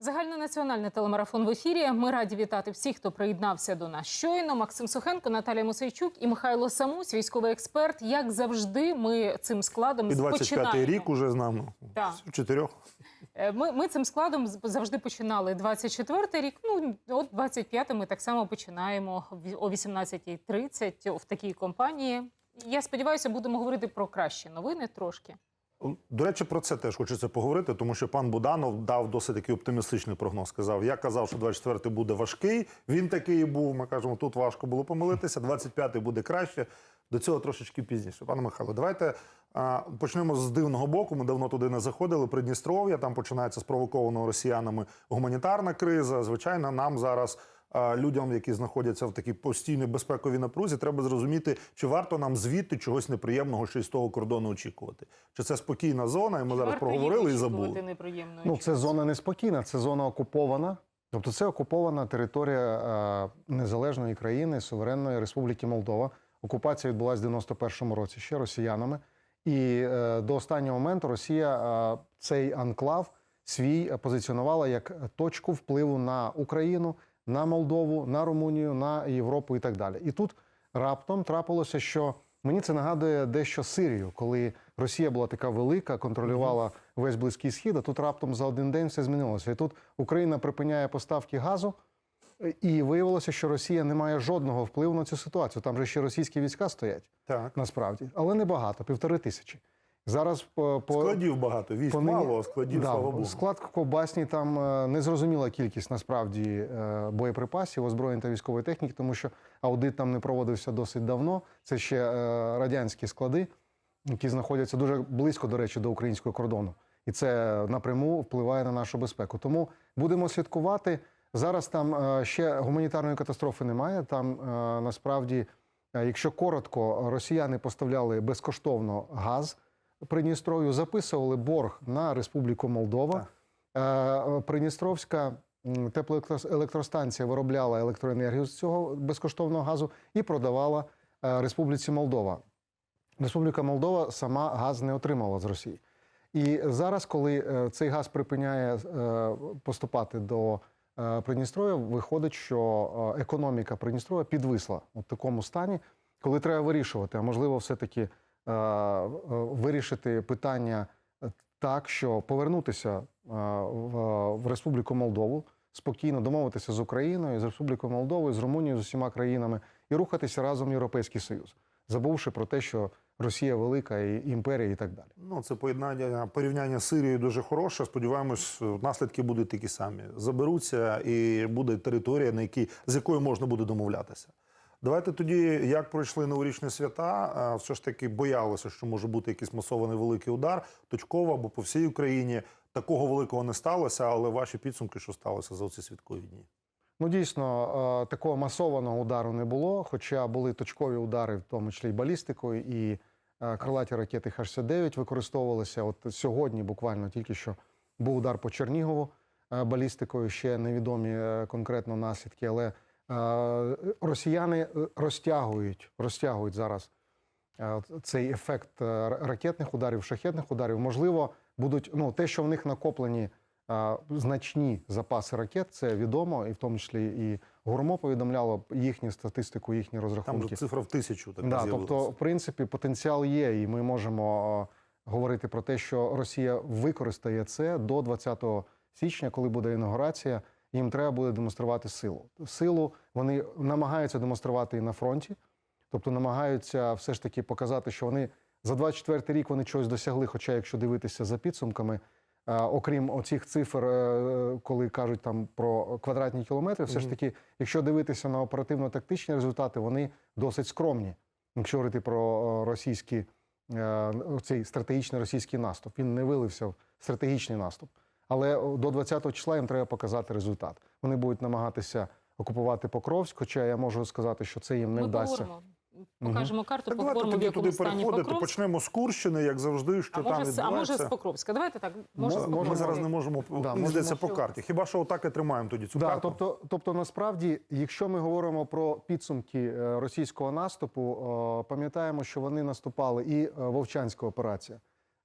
Загальнонаціональний телемарафон в ефірі. Ми раді вітати всіх, хто приєднався до нас щойно. Максим Сухенко, Наталія Мосейчук і Михайло Самусь, військовий експерт. Як завжди, ми цим складом І 25-й починаємо. рік уже з нами. Так. Чотирьох. Е, Ми, ми цим складом завжди починали 24-й рік. Ну от 25-й ми так само починаємо о 18.30 в такій компанії. Я сподіваюся, будемо говорити про кращі новини трошки. До речі, про це теж хочеться поговорити, тому що пан Буданов дав досить такий оптимістичний прогноз. Сказав: я казав, що 24-й буде важкий. Він такий і був. Ми кажемо, тут важко було помилитися. 25-й буде краще. До цього трошечки пізніше. Пане Михайло, давайте а, почнемо з дивного боку. Ми давно туди не заходили. Придністров'я там починається спровокованого росіянами гуманітарна криза. Звичайно, нам зараз. А, Людям, які знаходяться в такій постійній безпековій напрузі, треба зрозуміти, чи варто нам звідти чогось неприємного й з того кордону очікувати. Чи це спокійна зона, і ми зараз проговорили і забули. Ну, це зона неспокійна, це зона окупована. Тобто це окупована територія е, незалежної країни, суверенної Республіки Молдова. Окупація відбулася в 91-му році ще росіянами. І е, до останнього моменту Росія е, цей анклав свій позиціонувала як точку впливу на Україну, на Молдову, на Румунію, на Європу і так далі. І тут раптом трапилося, що мені це нагадує дещо Сирію, коли Росія була така велика, контролювала весь близький схід. А тут раптом за один день все змінилося. І тут Україна припиняє поставки газу. І виявилося, що Росія не має жодного впливу на цю ситуацію. Там же ще російські війська стоять Так. насправді, але не багато, півтори тисячі. Зараз по, по Складів багато, військ по мало, а складів, Да, слава Богу. Склад ковбасні там е, незрозуміла кількість насправді е, боєприпасів, озброєнь та військової техніки, тому що аудит там не проводився досить давно. Це ще е, радянські склади, які знаходяться дуже близько, до речі, до українського кордону. І це напряму впливає на нашу безпеку. Тому будемо слідкувати. Зараз там е, ще гуманітарної катастрофи немає. Там е, насправді, е, якщо коротко, росіяни поставляли безкоштовно газ. Придністров'ю записували борг на Республіку Молдова. Е, Придністровська теплоелектростанція виробляла електроенергію з цього безкоштовного газу і продавала е, Республіці Молдова. Республіка Молдова сама газ не отримала з Росії. І зараз, коли е, цей газ припиняє поступати до Придністров'я, виходить, що економіка Придністров'я підвисла у такому стані, коли треба вирішувати, а можливо, все-таки е, е, вирішити питання е, так, що повернутися е, в Республіку Молдову, спокійно домовитися з Україною, з Республікою Молдовою, з Румунією, з усіма країнами і рухатися разом в Європейський Союз, забувши про те, що Росія велика і імперія, і так далі. Ну, це поєднання порівняння з Сирією дуже хороше. Сподіваємось, наслідки будуть такі самі. Заберуться, і буде територія, на якій з якою можна буде домовлятися. Давайте тоді, як пройшли новорічні свята, все ж таки боялися, що може бути якийсь масований великий удар, точково або по всій Україні. Такого великого не сталося, але ваші підсумки, що сталося за ці святкові дні. Ну, дійсно, такого масованого удару не було, хоча були точкові удари, в тому числі і балістикою, і крилаті ракети Х-69 використовувалися. От сьогодні, буквально тільки що був удар по Чернігову балістикою, ще невідомі е, конкретно наслідки, але росіяни е, розтягують, розтягують зараз е, цей ефект е, ракетних ударів, шахетних ударів. Можливо, будуть ну те, що в них накоплені е, значні запаси ракет, це відомо, і в тому числі і Гурмо повідомляло їхню статистику, їхні Там розрахунки. же цифра в тисячу така Да, тобто, в принципі, потенціал є, і ми можемо е, говорити про те, що Росія використає це до 20 січня, коли буде інаугурація. Їм треба буде демонструвати силу. Силу вони намагаються демонструвати і на фронті, тобто намагаються все ж таки показати, що вони за 24 рік вони чогось досягли. Хоча, якщо дивитися за підсумками, е, окрім оцих цифр, е, коли кажуть там про квадратні кілометри, все ж таки, якщо дивитися на оперативно-тактичні результати, вони досить скромні. Якщо говорити про е, російський е, цей стратегічний російський наступ, він не вилився в стратегічний наступ. Але до 20 числа їм треба показати результат. Вони будуть намагатися окупувати Покровськ, хоча я можу сказати, що це їм не ми вдасться. поговоримо. Покажемо карту, Так давайте тоді туди переходити. Покровськ. Почнемо з Курщини, як завжди, що А там може, з- а може з Покровська. Давайте так. Може, Мо- Ми можемо- зараз не можемо Да, можемо. по карті. Хіба що отак і тримаємо тоді цю Да, карту? тобто, тобто, насправді, якщо ми говоримо про підсумки е, російського наступу, е, пам'ятаємо, що вони наступали і е, Вовчанська операція,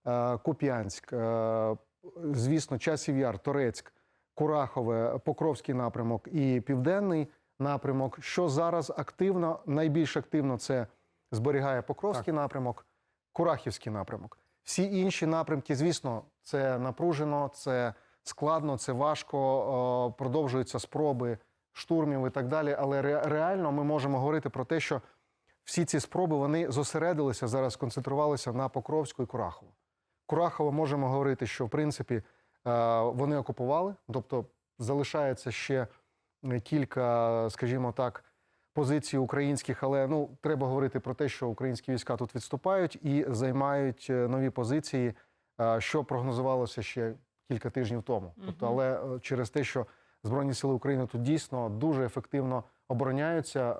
е, Куп'янськ, е, звісно, Часів Яр, Торецьк, Курахове, Покровський напрямок і Південний напрямок. Що зараз активно, найбільш активно це зберігає Покровський напрямок, Курахівський напрямок. Всі інші напрямки, звісно, це напружено, це складно, це важко. Продовжуються спроби штурмів і так далі. Але реально ми можемо говорити про те, що всі ці спроби вони зосередилися зараз, сконцентрувалися на Покровську і Курахово. Курахово можемо говорити, що в принципі е, вони окупували, тобто залишається ще кілька, скажімо так, позицій українських, але ну треба говорити про те, що українські війська тут відступають і займають е, нові позиції, е, що прогнозувалося ще кілька тижнів тому. Тобто, але через те, що Збройні сили України тут дійсно дуже ефективно обороняються,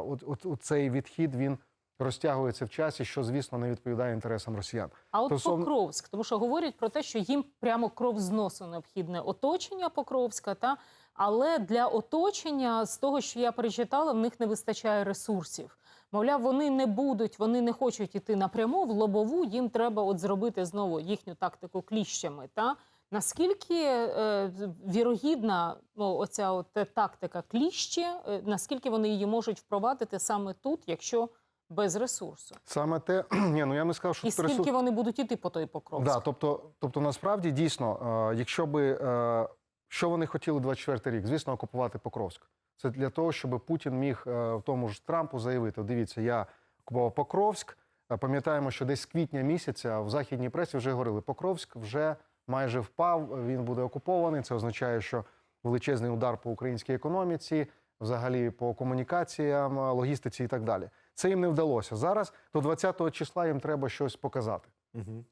от, от, от цей відхід він розтягується в часі, що звісно не відповідає інтересам росіян. А от Стосовно- Покровськ, тому що говорять про те, що їм прямо кров з носу необхідне оточення Покровська, та але для оточення, з того, що я перечитала, в них не вистачає ресурсів. Мовляв, вони не будуть, вони не хочуть іти напряму в лобову. Їм треба от зробити знову їхню тактику кліщами. Та наскільки е, вірогідна ну, оця от тактика кліщі, е, наскільки вони її можуть впровадити саме тут, якщо без ресурсу? Саме те, ні, ну я не сказав, що І тут ресурс- скільки вони будуть іти по той Покровськ? Да, тобто, тобто, насправді дійсно, е, якщо би е, що вони хотіли 24 рік, звісно, окупувати Покровськ. Це для того, щоб Путін міг е, в тому ж Трампу заявити: дивіться, я окупував Покровськ. Пам'ятаємо, що десь з квітня місяця в західній пресі вже говорили, Покровськ вже майже впав, він буде окупований. Це означає, що величезний удар по українській економіці, взагалі по комунікаціям, логістиці і так далі. Це їм не вдалося. Зараз до 20-го числа їм треба щось показати. Угу.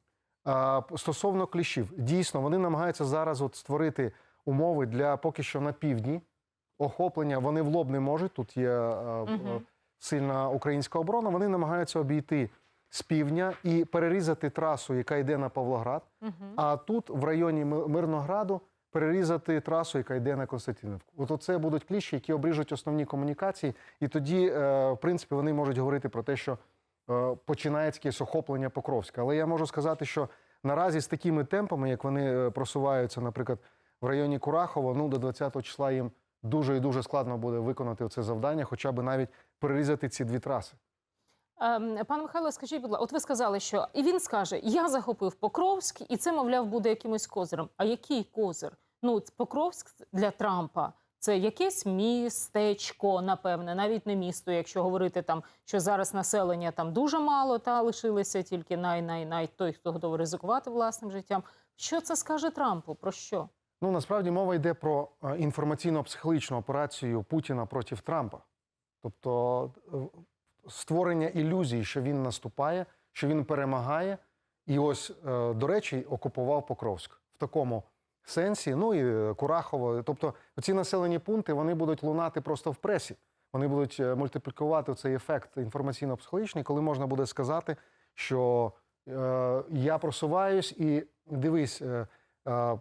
А, Стосовно кліщів, дійсно, вони намагаються зараз от створити умови для поки що на півдні охоплення. Вони в лоб не можуть. Тут є е, Мгм. е, сильна українська оборона. Вони намагаються обійти з півдня і перерізати трасу, яка йде на Павлоград. Мгм. А тут, в районі Мирнограду, перерізати трасу, яка йде на Константинівку. От оце будуть кліщі, які обріжуть основні комунікації, і тоді, е, в принципі, вони можуть говорити про те, що е, починається якесь охоплення Покровська. Але я можу сказати, що наразі з такими темпами, як вони е, просуваються, наприклад, в районі Курахова, ну до 20 числа їм дуже і дуже складно буде виконати це завдання, хоча б навіть перерізати ці дві траси. Ем, Пане Михайло, скажіть, будь ласка, от ви сказали, що і він скаже: Я захопив Покровськ, і це, мовляв, буде якимось козирем. А який козир? Ну, Покровськ для Трампа це якесь містечко, напевне, навіть не місто, якщо говорити там, що зараз населення там дуже мало, та лишилися тільки най-най-най той, хто готовий ризикувати власним життям. Що це скаже Трампу? Про що? Ну насправді мова йде про е, інформаційно-психологічну операцію Путіна проти Трампа. Тобто е, створення ілюзії, що він наступає, що він перемагає. І ось, е, до речі, окупував Покровськ в такому сенсі. Ну і е, Курахово. Тобто, ці населені пункти вони будуть лунати просто в пресі. Вони будуть е, мультиплікувати цей ефект інформаційно-психологічний, коли можна буде сказати, що е, я просуваюсь і дивись. Е, е,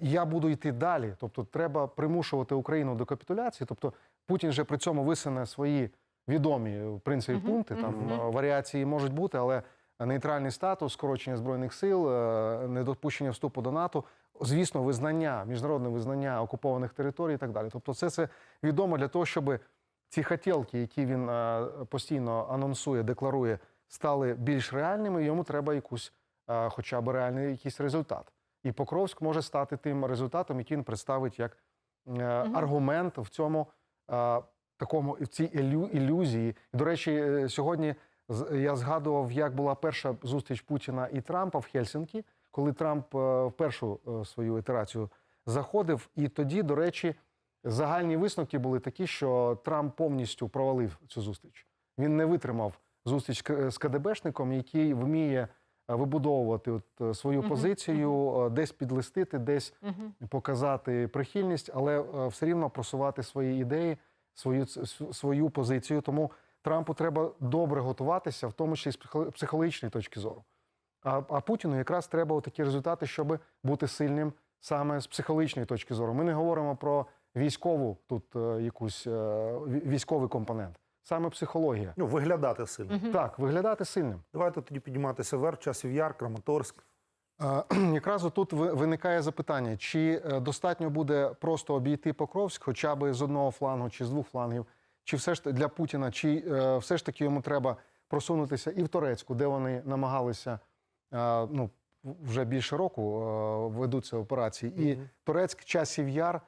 я буду йти далі. Тобто, треба примушувати Україну до капітуляції. Тобто, Путін же при цьому висуне свої відомі в принципі пункти. Там е, варіації можуть бути, але нейтральний статус, скорочення збройних сил, е, недопущення вступу до НАТО, звісно, визнання, міжнародне визнання окупованих територій і так далі. Тобто, це це відомо для того, щоб ці хотілки, які він е, постійно анонсує, декларує, стали більш реальними. Йому треба якусь, хоча б реальний якийсь результат. І Покровськ може стати тим результатом, який він представить як аргумент в цьому такому в цій ілю, ілюзії. І, до речі, е, сьогодні я згадував, як була перша зустріч Путіна і Трампа в Хельсінкі, коли Трамп е, в першу е, свою ітерацію заходив. І тоді, до речі, загальні висновки були такі, що Трамп повністю провалив цю зустріч. Він не витримав зустріч з КДБшником, який вміє вибудовувати от, свою Мгм, позицію, е, десь підлистити, десь Угу. показати прихильність, але все рівно просувати свої ідеї, свою свою позицію. Тому Трампу треба добре готуватися, в тому числі з психо- психологічної точки зору. А, а Путіну якраз треба такі результати, щоб бути сильним саме з психологічної точки зору. Ми не говоримо про військову тут е, якусь е, військовий компонент, саме психологія. Ну, виглядати сильно. Так, виглядати сильним. Давайте тоді підніматися вверх, часів яр, Краматорськ. Якраз тут виникає запитання, чи е, достатньо буде просто обійти Покровськ, хоча б з одного флангу чи з двох флангів, чи все ж для Путіна, чи е, все ж таки йому треба просунутися і в Турецьку, де вони намагалися е, ну, вже більше року ведуться операції. І Турецьк, часів яр.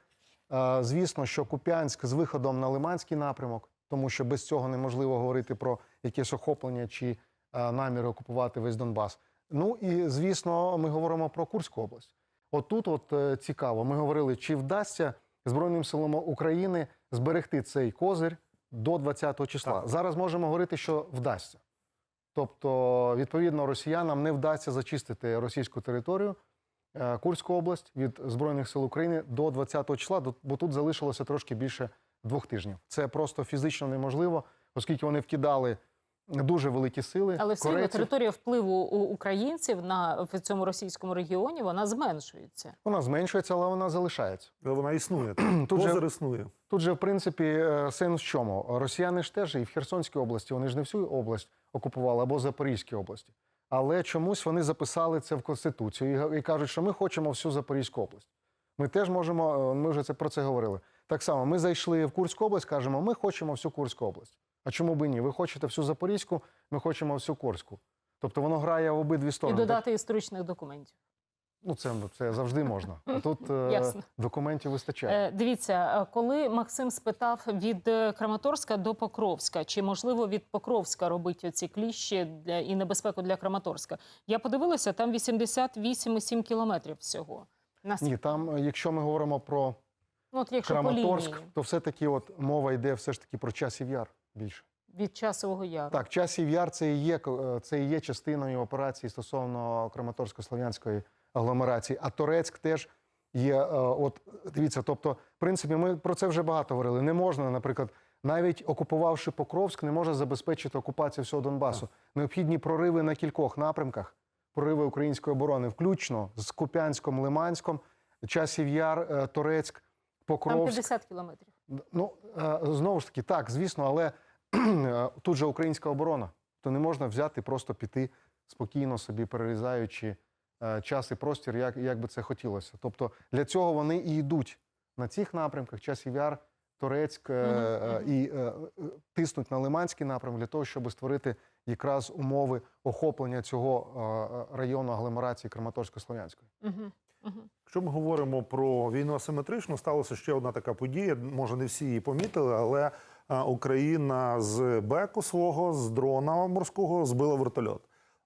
Звісно, що Куп'янськ з виходом на Лиманський напрямок, тому що без цього неможливо говорити про якесь охоплення чи наміри окупувати весь Донбас. Ну і звісно, ми говоримо про Курську область. Отут, от е, цікаво, ми говорили, чи вдасться Збройним силам України зберегти цей козир до 20 числа. Так. Зараз можемо говорити, що вдасться. Тобто, відповідно, росіянам не вдасться зачистити російську територію, е, Курську область від Збройних сил України до 20 числа, бо тут залишилося трошки більше двох тижнів. Це просто фізично неможливо, оскільки вони вкидали дуже великі сили. Але все одно територія впливу у українців на в цьому російському регіоні вона зменшується. Вона зменшується, але вона залишається. Але Вона існує. Тут же- існує. Тут же, в принципі, е, сенс в чому? Росіяни ж теж і в Херсонській області, вони ж не всю область окупували, або Запорізькій області. Але чомусь вони записали це в Конституцію і і кажуть, що ми хочемо всю Запорізьку область. Ми теж можемо, е, ми вже це про це говорили. Так само, ми зайшли в Курську область, кажемо, ми хочемо всю Курську область. А чому би ні? Ви хочете всю Запорізьку, ми хочемо всю Курську. Тобто воно грає в обидві І сторони. додати історичних документів. Ну, це, це завжди можна. А тут е, документів вистачає. Е, дивіться, е, коли Максим спитав від Краматорська до Покровська, чи можливо від Покровська робити ці кліщі для і небезпеку для Краматорська? Я подивилася, там 88,7 кілометрів всього. Нас Ні, там, якщо ми говоримо про ну, от якщо Краматорськ, то все-таки от мова йде все ж таки про часів яр більше. від часового яру. Так, часів яр це і є, е, це і є частиною операції стосовно Краматорсько-Слов'янської агломерації. А Торецьк теж є. е, От дивіться, тобто, в принципі, ми про це вже багато говорили. Не можна, наприклад, навіть окупувавши Покровськ, не може забезпечити окупацію всього Донбасу. Необхідні прориви на кількох напрямках, прориви української оборони, включно з Куп'янськом, Лиманськом, часів яр, е, Торецьк, Там 50 кілометрів. Ну знову ж таки, так, звісно, але тут же українська оборона. То не можна взяти, просто піти спокійно собі перерізаючи е, час і простір, як, як би це хотілося. Тобто для цього вони і йдуть на цих напрямках, часів яр, Турецьк е, е, і е, е, тиснуть на Лиманський напрям для того, щоб створити якраз умови охоплення цього е, е, району агломерації Краматорсько-Слов'янської. Угу. Угу. Якщо ми говоримо про війну асиметричну, сталася ще одна така подія. Може, не всі її помітили, але е, Україна з беку свого, з дрона морського збила вертольот.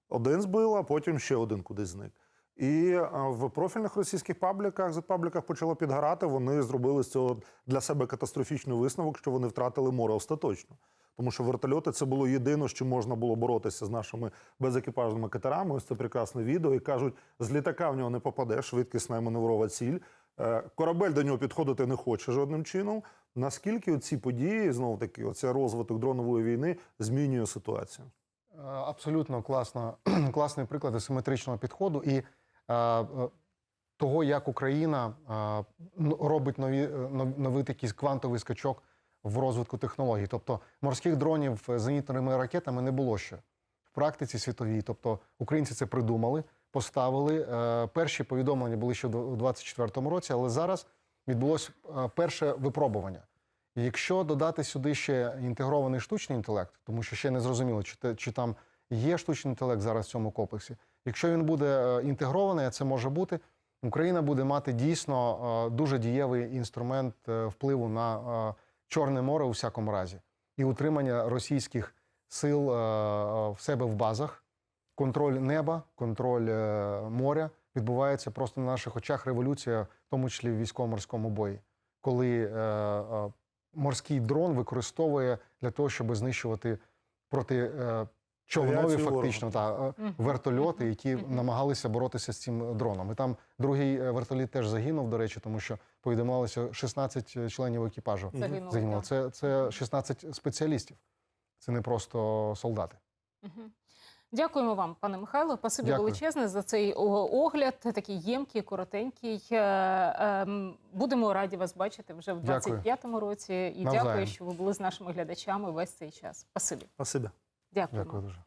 Один збила, потім ще один кудись зник. І е, в профільних російських пабліках, з-пабліках почало підгорати. Вони зробили з цього для себе катастрофічний висновок, що вони втратили море остаточно. Тому що вертольоти це було єдине, з чим можна було боротися з нашими безекіпажними катерами. Ось це прекрасне відео. І кажуть, з літака в нього не попаде, швидкісна маневрова ціль. Е, Корабель до нього підходити не хоче жодним чином. Наскільки ці події, знову таки, оця розвиток дронової війни змінює ситуацію? Е, Абсолютно класно, класний приклад асиметричного підходу і е, е, того, як Україна е, робить нові, е, новий такий квантовий скачок в розвитку технологій. Тобто морських дронів з зенітними ракетами не було ще в практиці світовій. Тобто українці це придумали, поставили. Е, Перші повідомлення були ще у 2024 році, але зараз відбулося перше випробування. Якщо додати сюди ще інтегрований штучний інтелект, тому що ще не зрозуміло, чи, чи там є штучний інтелект зараз в цьому комплексі. Якщо він буде е, інтегрований, а це може бути, Україна буде мати дійсно е, дуже дієвий інструмент е, впливу на Чорне море у всякому разі, і утримання російських сил в себе в базах, контроль неба, контроль моря відбувається просто на наших очах. Революція, в тому числі в військово-морському бої, коли морський дрон використовує для того, щоб знищувати проти е, човнові, фактично та е, вертольоти, які намагалися боротися з цим дроном. І там другий е, вертоліт теж загинув, до речі, тому що повідомлялося 16 членів екіпажу. Загинуло. Загинуло. Це, це 16 спеціалістів. Це не просто солдати. Дякуємо вам, пане Михайло. Спасибі Дякую. величезне за цей огляд, такий ємкий, коротенький. Е, ем, Будемо раді вас бачити вже в Дякую. 25-му році. І Навзаєм. дякую, що ви були з нашими глядачами весь цей час. Спасибі. Спасибі. Дякую. Дякую дуже.